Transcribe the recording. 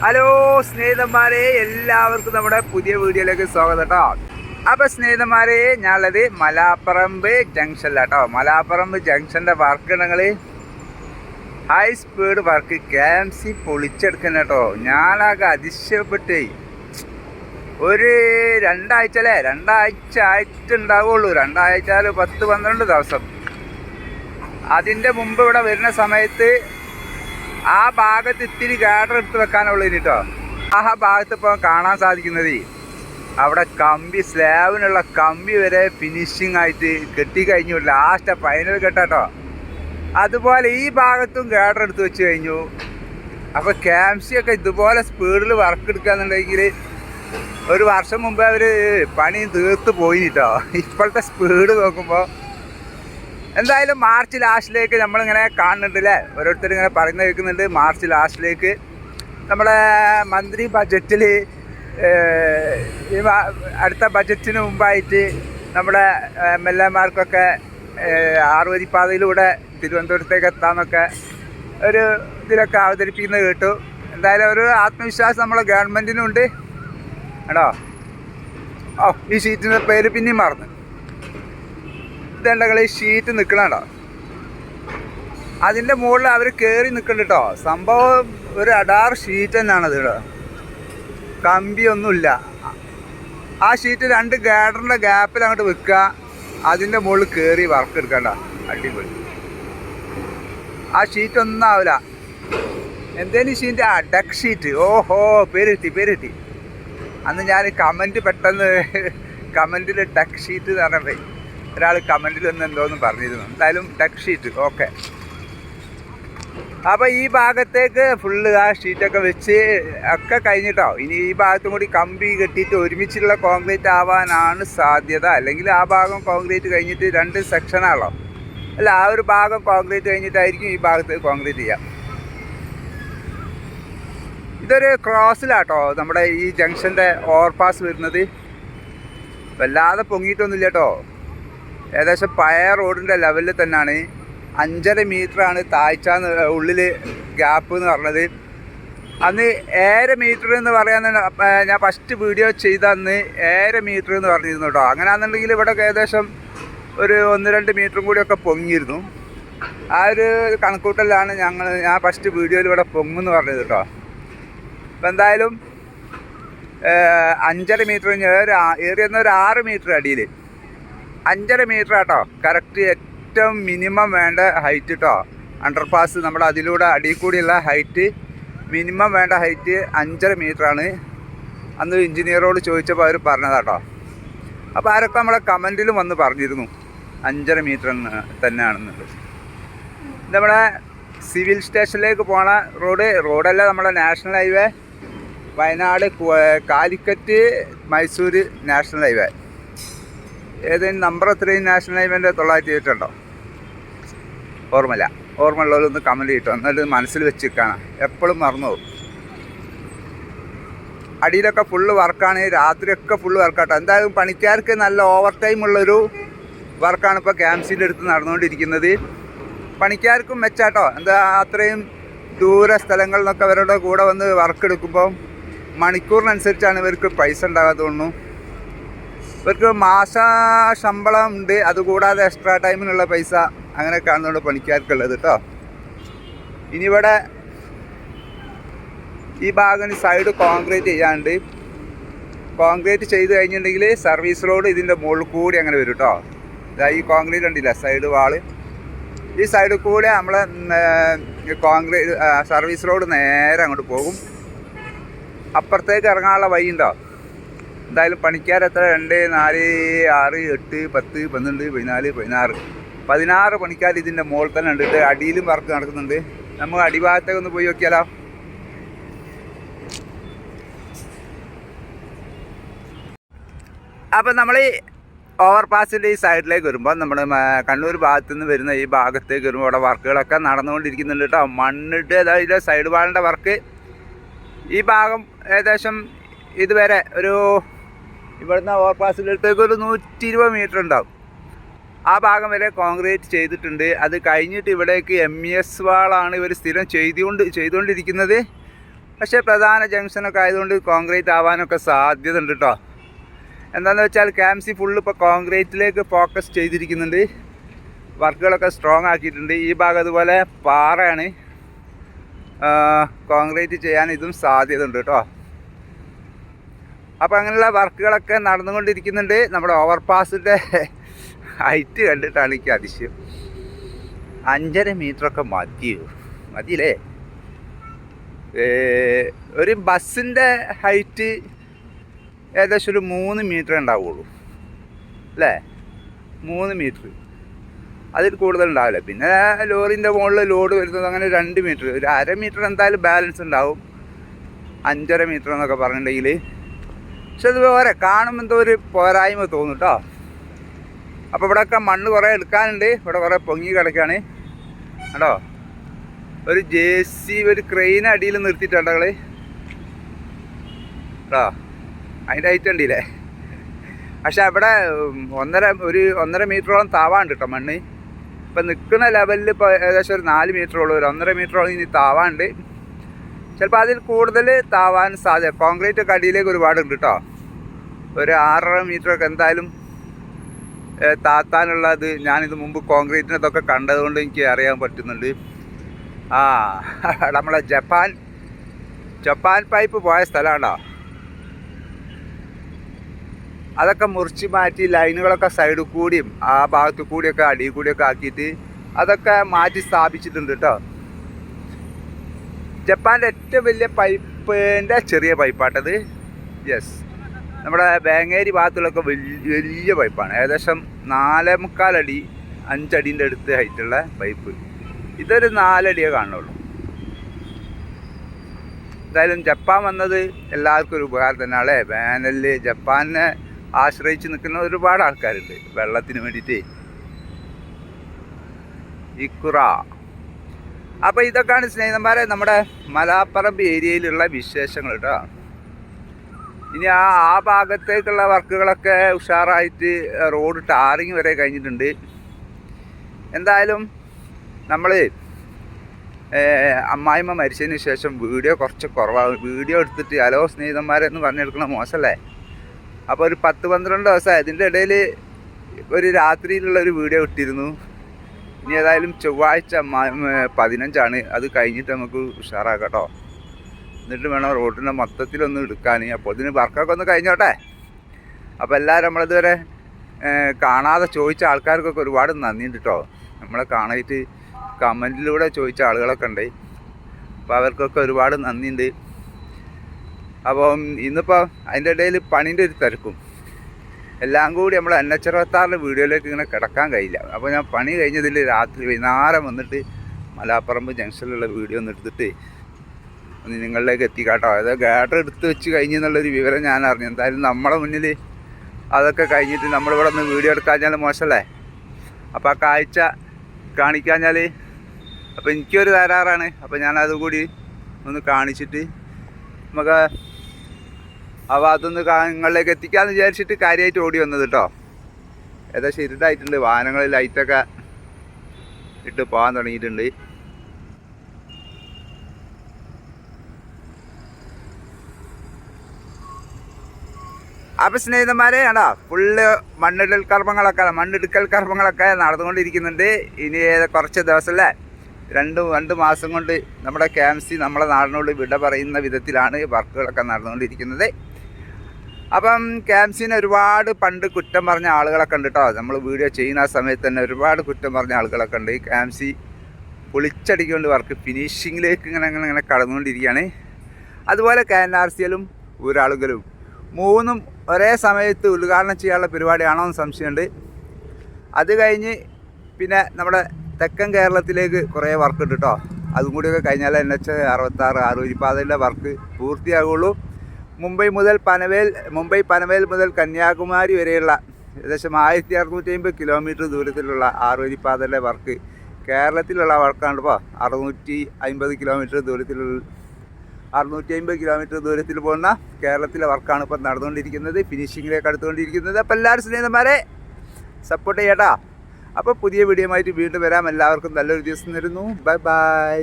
Hello സ്നേഹിതന്മാരെ എല്ലാവർക്കും നമ്മുടെ പുതിയ വീഡിയോയിലേക്ക് സ്വാഗതം കേട്ടോ. അപ്പോൾ സ്നേഹിതന്മാരെ ഞാനുള്ളത് മലാപ്പറമ്പ് ജംഗ്ഷനിലാട്ടോ മലാപ്പറമ്പ് ജംഗ്ഷന്റെ വർക്കിടങ്ങൾ high speed work K M C പൊളിച്ചെടുക്കുന്ന കേട്ടോ. ഞാനാകെ അതിശയപ്പെട്ടേ. ഒരു രണ്ടാഴ്ച അല്ലേ? രണ്ടാഴ്ച ആയിട്ടുണ്ടാവുള്ളൂ. രണ്ടാഴ്ച പത്ത് പന്ത്രണ്ട് ദിവസം. അതിന്റെ മുമ്പ് ഇവിടെ വരുന്ന സമയത്ത് ആ ഭാഗത്ത് ഇത്തിരി ഗാഡർ എടുത്ത് വെക്കാനുള്ളൂ കേട്ടോ ആ ഭാഗത്ത് ഇപ്പോൾ കാണാൻ സാധിക്കുന്നത് അവിടെ കമ്പി സ്ലാബിനുള്ള കമ്പി വരെ ഫിനിഷിംഗ് ആയിട്ട് കെട്ടിക്കഴിഞ്ഞു ലാസ്റ്റ് ഫൈനൽ കെട്ടാട്ടോ അതുപോലെ ഈ ഭാഗത്തും ഗാഡർ എടുത്ത് വെച്ച് കഴിഞ്ഞു. അപ്പോൾ ക്യാംസിയൊക്കെ ഇതുപോലെ സ്പീഡിൽ വർക്ക് എടുക്കാന്നുണ്ടെങ്കിൽ ഒരു വർഷം മുമ്പേ അവർ പണി തീർത്ത് പോയിട്ടോ ഇപ്പോഴത്തെ സ്പീഡ് നോക്കുമ്പോൾ എന്തായാലും മാർച്ച് ലാസ്റ്റിലേക്ക് നമ്മളിങ്ങനെ കാണുന്നുണ്ട് അല്ലേ ഓരോരുത്തർ ഇങ്ങനെ പറയുന്നത് കേൾക്കുന്നുണ്ട്. മാർച്ച് ലാസ്റ്റിലേക്ക് നമ്മുടെ മന്ത്രി ബജറ്റിൽ ഈ അടുത്ത ബജറ്റിന് മുമ്പായിട്ട് നമ്മുടെ എം എൽ എമാർക്കൊക്കെ ആറുവരിപ്പാതയിലൂടെ തിരുവനന്തപുരത്തേക്ക് എത്താമെന്നൊക്കെ ഒരു ഇതിലൊക്കെ അവതരിപ്പിക്കുന്നത് കേട്ടു. എന്തായാലും ഒരു ആത്മവിശ്വാസം നമ്മളെ ഗവൺമെന്റിനുണ്ട് കേട്ടോ ഓ ഈ ഷീറ്റിന്റെ പേര് പിന്നെയും മറന്നു. ഇതുണ്ടെങ്കിൽ ഈ ഷീറ്റ് നിൽക്കണോ അതിന്റെ മുകളിൽ അവർ കയറി നിൽക്കുന്നുണ്ട് കേട്ടോ സംഭവം ഒരു അഡാർ ഷീറ്റ് തന്നെയാണ് ഇത് കേട്ടോ കമ്പിയൊന്നുമില്ല. ആ ഷീറ്റ് രണ്ട് ഗാഡറിന്റെ ഗ്യാപ്പിൽ അങ്ങോട്ട് വെക്കുക അതിന്റെ മുകളിൽ കയറി വർക്ക് എടുക്കണ്ട. അടിപൊളി. ആ ഷീറ്റ് ഒന്നും ആവില്ല എന്തേലും ഷീറ്റ് ആ ഡക്ക് ഷീറ്റ് ഓഹോ പേര് കിട്ടി പേര് കിട്ടി അന്ന് ഞാൻ കമന്റ് പെട്ടെന്ന് കമന്റിൽ ഡക്ക് ഷീറ്റ് എന്ന് പറഞ്ഞപ്പോൾ ഒരാൾ കമന്റിൽ ഒന്ന് എന്തോന്ന് പറഞ്ഞിരുന്നു. എന്തായാലും ഡക്ക് ഷീറ്റ് ഓക്കെ അപ്പോൾ ഈ ഭാഗത്തേക്ക് ഫുള്ള് ആ ഷീറ്റൊക്കെ വെച്ച് ഒക്കെ കഴിഞ്ഞിട്ടോ. ഇനി ഈ ഭാഗത്തും കൂടി കമ്പി കെട്ടിയിട്ട് ഒരുമിച്ചുള്ള കോൺക്രീറ്റ് ആവാനാണ് സാധ്യത. അല്ലെങ്കിൽ ആ ഭാഗം കോൺക്രീറ്റ് കഴിഞ്ഞിട്ട് രണ്ട് സെക്ഷനാണല്ലോ അല്ല ആ ഒരു ഭാഗം കോൺക്രീറ്റ് കഴിഞ്ഞിട്ടായിരിക്കും ഈ ഭാഗത്ത് കോൺക്രീറ്റ് ചെയ്യാം. ഇതൊരു ക്രോസിലാട്ടോ നമ്മുടെ ഈ ജംഗ്ഷന്റെ ഓവർപാസ് വരുന്നത്. വല്ലാതെ പൊങ്ങിയിട്ടൊന്നുമില്ല കേട്ടോ. ഏകദേശം പഴയ റോഡിന്റെ ലെവലിൽ തന്നെയാണ്. അഞ്ചര ആണ് താഴ്ച ഉള്ളിൽ ഗ്യാപ്പ് എന്ന് പറഞ്ഞത്. അന്ന് ഏഴര മീറ്റർ എന്ന് പറയാൻ ഞാൻ ഫസ്റ്റ് വീഡിയോ ചെയ്ത അന്ന് മീറ്റർ എന്ന് പറഞ്ഞിരുന്നു കേട്ടോ അങ്ങനെ ആണെന്നുണ്ടെങ്കിൽ ഇവിടെ ഏകദേശം ഒരു ഒന്ന് രണ്ട് മീറ്ററും കൂടിയൊക്കെ പൊങ്ങിയിരുന്നു. ആ ഒരു കണക്കൂട്ടലാണ് ഞങ്ങൾ ഞാൻ ഫസ്റ്റ് വീഡിയോയിൽ ഇവിടെ പൊങ്ങുമെന്ന് പറഞ്ഞത് കേട്ടോ അപ്പം എന്തായാലും അഞ്ചര മീറ്റർ ഒരു ആ- ഏറിയെന്ന ഒരു ആറ് മീറ്റർ അടിയിൽ അഞ്ചര മീറ്റർ ആട്ടോ. കറക്റ്റ് ഏറ്റവും മിനിമം വേണ്ട ഹൈറ്റ് കേട്ടോ അണ്ടർപാസ് നമ്മൾ അതിലൂടെ അടിയിൽ കൂടിയുള്ള ഹൈറ്റ് മിനിമം വേണ്ട ഹൈറ്റ് അഞ്ചര ആണ്. അന്ന് എഞ്ചിനീയറോട് ചോദിച്ചപ്പോൾ അവർ പറഞ്ഞതാട്ടോ. അപ്പോൾ ആരൊക്കെ നമ്മളെ കമന്റിലും വന്ന് പറഞ്ഞിരുന്നു. അഞ്ചര മീറ്റർ തന്നെയാണെന്നുള്ളത്. നമ്മുടെ സിവിൽ സ്റ്റേഷനിലേക്ക് പോണ റോഡ് റോഡല്ല നമ്മുടെ national highway Wayanad Calicut Mysore national highway ഏതെങ്കിലും നമ്പർ എത്രയും നാഷണൽ ഹൈവേന്റെ തൊള്ളായിരത്തി ഇരുപത്തിരണ്ടോ? ഓർമ്മയില്ല. ഓർമ്മ ഉള്ളവരൊന്ന് കമന്റ് കിട്ടും എന്നിട്ട് മനസ്സിൽ വെച്ച് കാണാം എപ്പോഴും മറന്നു പോകും. അടിയിലൊക്കെ ഫുള്ള് വർക്കാണ് രാത്രിയൊക്കെ ഫുള്ള് വർക്കാട്ടോ എന്തായാലും പണിക്കാർക്ക് നല്ല ഓവർ ടൈം ഉള്ളൊരു വർക്കാണ് ഇപ്പോൾ ക്യാൻസിന്റെ അടുത്ത് നടന്നുകൊണ്ടിരിക്കുന്നത്. പണിക്കാർക്കും മെച്ചാട്ടോ. എന്താ അത്രയും ദൂര സ്ഥലങ്ങളിൽ നിന്നൊക്കെ അവരുടെ കൂടെ വന്ന് വർക്ക് എടുക്കുമ്പോൾ മണിക്കൂറിനനുസരിച്ചാണ് ഇവർക്ക് പൈസ ഉണ്ടാകാതെ തോന്നുന്നു. ഇവർക്ക് മാസ ശമ്പളം ഉണ്ട്. അതുകൂടാതെ എക്സ്ട്രാ ടൈമിനുള്ള പൈസ അങ്ങനെ കാണുന്നുണ്ട് പണിക്കാർക്കുള്ളത് കേട്ടോ ഇനി ഇവിടെ ഈ ഭാഗം സൈഡ് കോൺക്രീറ്റ് ചെയ്യാണ്ട് കോൺക്രീറ്റ് ചെയ്ത് കഴിഞ്ഞിട്ടുണ്ടെങ്കിൽ സർവീസ് റോഡ് ഇതിന്റെ മുകളിൽ കൂടി അങ്ങനെ വരും കേട്ടോ ഇതാ ഈ കോൺക്രീറ്റ് ഉണ്ടില്ല സൈഡ് വാൾ ഈ സൈഡിൽ കൂടെ നമ്മൾ കോൺക്രീറ്റ് സർവീസ് റോഡ് നേരെ അങ്ങോട്ട് പോകും. അപ്പുറത്തേക്ക് ഇറങ്ങാനുള്ള വഴി ഉണ്ടോ എന്തായാലും പണിക്കാർ എത്ര? രണ്ട് നാല് ആറ് എട്ട് പത്ത് പന്ത്രണ്ട് പതിനാല് പതിനാറ്. പതിനാറ് പണിക്കാർ ഇതിന്റെ മുകളിൽ തന്നെ ഉണ്ട്. അടിയിലും വർക്ക് നടക്കുന്നുണ്ട്. നമ്മൾ അടിഭാഗത്തേക്ക് ഒന്ന് പോയി നോക്കിയാലോ? അപ്പം നമ്മൾ ഈ ഓവർ പാസിന്റെ ഈ സൈഡിലേക്ക് വരുമ്പോൾ നമ്മൾ കണ്ണൂർ ഭാഗത്തു നിന്ന് വരുന്ന ഈ ഭാഗത്തേക്ക് വരുമ്പോൾ അവിടെ വർക്കുകളൊക്കെ നടന്നുകൊണ്ടിരിക്കുന്നുണ്ട് കേട്ടോ. മണ്ണിട്ട് അതായത് സൈഡ് വാളിന്റെ വർക്ക് ഈ ഭാഗം ഏകദേശം ഇതുവരെ ഒരു ഇവിടുന്ന് ഓവർ പാസിലേക്ക് ഒരു നൂറ്റി ഇരുപത് മീറ്റർ ഉണ്ടാവും. ആ ഭാഗം വരെ കോൺക്രീറ്റ് ചെയ്തിട്ടുണ്ട്. അത് കഴിഞ്ഞിട്ട് ഇവിടേക്ക് എം എസ് വാളാണ് ഇവർ സ്ഥിരം ചെയ്തുകൊണ്ട് ചെയ്തുകൊണ്ടിരിക്കുന്നത്. പക്ഷേ പ്രധാന ജംഗ്ഷനൊക്കെ ആയതുകൊണ്ട് കോൺക്രീറ്റ് ആവാനൊക്കെ സാധ്യത ഉണ്ട് കേട്ടോ എന്താണെന്ന് വെച്ചാൽ ക്യാംസി ഫുള്ള് ഇപ്പോൾ കോൺക്രീറ്റിലേക്ക് ഫോക്കസ് ചെയ്തിരിക്കുന്നുണ്ട്. വർക്കുകളൊക്കെ സ്ട്രോങ് ആക്കിയിട്ടുണ്ട്. ഈ ഭാഗം അതുപോലെ പാറയാണ്. കോൺക്രീറ്റ് ചെയ്യാൻ ഇതും സാധ്യത ഉണ്ട് കേട്ടോ അപ്പോൾ അങ്ങനെയുള്ള വർക്കുകളൊക്കെ നടന്നുകൊണ്ടിരിക്കുന്നുണ്ട്. നമ്മുടെ ഓവർപാസിന്റെ ഹൈറ്റ് കണ്ടിട്ടാണ് എനിക്ക് അതിശയം. അഞ്ചര മീറ്ററൊക്കെ മതിയോ മതിയില്ലേ? ഒരു ബസ്സിന്റെ ഹൈറ്റ് ഏകദേശം ഒരു മൂന്ന് മീറ്റർ ഉണ്ടാവുള്ളൂ. അല്ലേ? മൂന്ന് മീറ്റർ. അതിൽ കൂടുതൽ ഉണ്ടാവില്ല. പിന്നെ ലോറിന്റെ മുകളിൽ ലോഡ് വരുന്നത് അങ്ങനെ രണ്ട് മീറ്റർ. ഒരു അര മീറ്റർ എന്തായാലും ബാലൻസ് ഉണ്ടാവും. അഞ്ചര മീറ്റർ എന്നൊക്കെ പറഞ്ഞിട്ടുണ്ടെങ്കിൽ പക്ഷെ ഇത് പോരെ കാണുമ്പോൾ എന്തോ ഒരു പോരായ്മ തോന്നും കേട്ടോ അപ്പോൾ ഇവിടെയൊക്കെ മണ്ണ് കുറേ എടുക്കാനുണ്ട്. ഇവിടെ കുറേ പൊങ്ങി കിടക്കുകയാണ് കേട്ടോ ഒരു ജെ സി ഒരു ക്രെയിൻ അടിയിൽ നിർത്തിയിട്ടുണ്ടോ കൾ കേട്ടോ അതിന്റെ ഐറ്റം ഉണ്ടല്ലേ പക്ഷെ അവിടെ ഒന്നര ഒരു ഒന്നര മീറ്ററോളം താവാണ്ട് കേട്ടോ മണ്ണ്. ഇപ്പം നിൽക്കുന്ന ലെവലിൽ ഇപ്പോൾ ഏകദേശം ഒരു നാല് മീറ്ററോളം ഒരു ഒന്നര മീറ്ററോളം ഇനി താവാണ്ട് ചിലപ്പോൾ അതിൽ കൂടുതൽ താവാൻ സാധ്യത. കോൺക്രീറ്റ് ഒക്കെ അടിയിലേക്ക് ഒരുപാട് ഉണ്ട് കേട്ടോ ഒരു ആറര മീറ്ററൊക്കെ എന്തായാലും താത്താനുള്ളത് ഞാനിത് മുമ്പ് കോൺക്രീറ്റിനതൊക്കെ കണ്ടതുകൊണ്ട് എനിക്ക് അറിയാൻ പറ്റുന്നുണ്ട്. ആ നമ്മളെ ജപ്പാൻ ജപ്പാൻ പൈപ്പ് പോയ സ്ഥലമാണോ അതൊക്കെ മുറിച്ച് മാറ്റി ലൈനുകളൊക്കെ സൈഡിൽ കൂടിയും ആ ഭാഗത്തു കൂടിയൊക്കെ അടിയിൽ കൂടിയൊക്കെ ആക്കിയിട്ട് അതൊക്കെ മാറ്റി സ്ഥാപിച്ചിട്ടുണ്ട് കേട്ടോ ജപ്പാന്റെ ഏറ്റവും വലിയ പൈപ്പിന്റെ ചെറിയ പൈപ്പാട്ടത്. യെസ് നമ്മുടെ ബാങ്ങേരി ഭാഗത്തുള്ളൊക്കെ വലിയ വലിയ പൈപ്പാണ്. ഏകദേശം നാലേ മുക്കാലടി അഞ്ചടീന്റെ അടുത്ത് ഹൈറ്റുള്ള പൈപ്പ്. ഇതൊരു നാലടിയേ കാണുള്ളൂ എന്തായാലും ജപ്പാൻ വന്നത് എല്ലാവർക്കും ഒരു ഉപകാരം തന്നെയാണ് വേനലിൽ ജപ്പാനെ ആശ്രയിച്ച് നിൽക്കുന്ന ഒരുപാട് ആൾക്കാരുണ്ട്. വെള്ളത്തിന് വേണ്ടിയിട്ട്. ഇക്കുറ അപ്പോൾ ഇതൊക്കെയാണ് സ്നേഹിതന്മാരെ നമ്മുടെ മലാപ്പറമ്പ് ഏരിയയിലുള്ള വിശേഷങ്ങൾ കേട്ടോ ഇനി ആ ആ ഭാഗത്തേക്കുള്ള വർക്കുകളൊക്കെ ഉഷാറായിട്ട് റോഡ് ടാറിങ് വരെ കഴിഞ്ഞിട്ടുണ്ട്. എന്തായാലും നമ്മൾ അമ്മായിമ്മ മരിച്ചതിന് ശേഷം വീഡിയോ കുറച്ച് കുറവാണ്. വീഡിയോ എടുത്തിട്ട് ഹലോ സ്നേഹിതന്മാരെ എന്ന് പറഞ്ഞെടുക്കണ മോശമല്ലേ അപ്പോൾ ഒരു പത്ത് പന്ത്രണ്ട് ദിവസം അതിന്റെ ഇടയിൽ ഒരു രാത്രിയിലുള്ള ഒരു വീഡിയോ ഇട്ടിരുന്നു. ഇനി ഏതായാലും ചൊവ്വാഴ്ച പതിനഞ്ചാണ്. അത് കഴിഞ്ഞിട്ട് നമുക്ക് ഉഷാറാക്കാം കേട്ടോ. എന്നിട്ട് വേണം റോഡിന്റെ മൊത്തത്തിലൊന്ന് എടുക്കാൻ. അപ്പോൾ ഇതിന് വർക്കൊക്കെ ഒന്ന് കഴിഞ്ഞോട്ടെ? അപ്പോൾ എല്ലാവരും നമ്മളിതുവരെ കാണാതെ ചോദിച്ച ആൾക്കാർക്കൊക്കെ ഒരുപാട് നന്ദിയുണ്ട് കേട്ടോ. നമ്മളെ കാണായിട്ട് കമന്റിലൂടെ ചോദിച്ച ആളുകളൊക്കെ ഉണ്ട്. അപ്പോൾ അവർക്കൊക്കെ ഒരുപാട് നന്ദിയുണ്ട്. അപ്പം ഇന്നിപ്പോൾ അതിന്റെ ഇടയിൽ പണീന്റെ ഒരു തിരക്കും. എല്ലാം കൂടി നമ്മൾ എൻ എച്ച് വീഡിയോയിലേക്ക് ഇങ്ങനെ കിടക്കാൻ കഴിയില്ല. അപ്പോൾ ഞാൻ പണി കഴിഞ്ഞതിൽ രാത്രി വൈകുന്നേരം വന്നിട്ട് മലാപ്പറമ്പ് ജംഗ്ഷനിലുള്ള വീഡിയോ ഒന്ന് എടുത്തിട്ട് ഒന്ന് നിങ്ങളിലേക്ക് എത്തിക്കാട്ടോ അത് ഗാഡർ എടുത്ത് വെച്ച് കഴിഞ്ഞു എന്നുള്ളൊരു വിവരം ഞാൻ അറിഞ്ഞു. എന്തായാലും നമ്മുടെ മുന്നിൽ അതൊക്കെ കഴിഞ്ഞിട്ട് നമ്മളിവിടെ ഒന്ന് വീഡിയോ എടുക്കാഞ്ഞാൽ മോശമല്ലേ? അപ്പോൾ ആ കാഴ്ച കാണിക്കാഞ്ഞാൽ അപ്പോൾ എനിക്കൊരു തരാറാണ് അപ്പോൾ ഞാനതുകൂടി ഒന്ന് കാണിച്ചിട്ട് നമുക്ക് അപ്പോൾ അതൊന്ന് കാ- നിങ്ങളിലേക്ക് എത്തിക്കാമെന്ന് വിചാരിച്ചിട്ട് കാര്യമായിട്ട് ഓടി വന്നത് കേട്ടോ ഏകദേശം ഇരുട്ടായിട്ടുണ്ട് വാഹനങ്ങളിൽ ലൈറ്റൊക്കെ ഇട്ട് പോകാൻ തുടങ്ങിയിട്ടുണ്ട്. അപ്പം സ്നേഹിതന്മാരെ ആണോ ഫുള്ള് മണ്ണിടൽ കർമ്മങ്ങളൊക്കെ മണ്ണെടുക്കൽ കർമ്മങ്ങളൊക്കെ നടന്നുകൊണ്ടിരിക്കുന്നുണ്ട്. ഇനി കുറച്ച് ദിവസമല്ലേ രണ്ട് രണ്ട് മാസം കൊണ്ട് നമ്മുടെ ക്യാംസി നമ്മളെ നാടിനോട് വിട പറയുന്ന വിധത്തിലാണ് വർക്കുകളൊക്കെ നടന്നുകൊണ്ടിരിക്കുന്നത്. അപ്പം ക്യാംസിന് ഒരുപാട് പണ്ട് കുറ്റം പറഞ്ഞ ആളുകളൊക്കെ ഉണ്ട് കേട്ടോ നമ്മൾ വീഡിയോ ചെയ്യുന്ന ആ സമയത്ത് തന്നെ ഒരുപാട് കുറ്റം പറഞ്ഞ ആളുകളൊക്കെ ഉണ്ട്. ഈ ക്യാംസി പൊളിച്ചടിക്കൊണ്ട് വർക്ക് ഫിനിഷിങ്ങിലേക്ക് ഇങ്ങനെ ഇങ്ങനെ ഇങ്ങനെ കടന്നുകൊണ്ടിരിക്കുകയാണ്. അതുപോലെ കെ എൻ ആർ സി എല്ലും ഒരാളുകളും. മൂന്നും ഒരേ സമയത്ത് ഉദ്ഘാടനം ചെയ്യാനുള്ള പരിപാടിയാണോ എന്ന് സംശയമുണ്ട്. അത് കഴിഞ്ഞ് പിന്നെ നമ്മുടെ തെക്കൻ കേരളത്തിലേക്ക് കുറേ വർക്ക് ഉണ്ട് കേട്ടോ അതും കൂടിയൊക്കെ കഴിഞ്ഞാൽ എൻ എച്ച് അറുപത്താറ് ആറുവരിപ്പാതയിലെ വർക്ക് പൂർത്തിയാകുള്ളൂ മുംബൈ മുതൽ പനവേൽ മുംബൈ പനവേൽ മുതൽ കന്യാകുമാരി വരെയുള്ള ഏകദേശം ആയിരത്തി അറുന്നൂറ്റി അമ്പത് കിലോമീറ്റർ ദൂരത്തിലുള്ള ആറുവരിപ്പാതയിലെ വർക്ക് കേരളത്തിലുള്ള വർക്കാണ് ഇപ്പോൾ അറുന്നൂറ്റി അമ്പത് കിലോമീറ്റർ ദൂരത്തിലുള്ള അറുന്നൂറ്റി അമ്പത് കിലോമീറ്റർ ദൂരത്തിൽ പോകുന്ന കേരളത്തിലെ വർക്കാണ് ഇപ്പോൾ നടന്നുകൊണ്ടിരിക്കുന്നത് ഫിനിഷിങ്ങിലേക്ക് അടുത്തുകൊണ്ടിരിക്കുന്നത്. അപ്പോൾ എല്ലാവരും സ്നേഹിതന്മാരെ സപ്പോർട്ട് ചെയ്യട്ടാ. അപ്പോൾ പുതിയ വീഡിയോ ആയിട്ട് വീണ്ടും വരാം. എല്ലാവർക്കും നല്ലൊരു ദിവസം തരുന്നു. Bye bye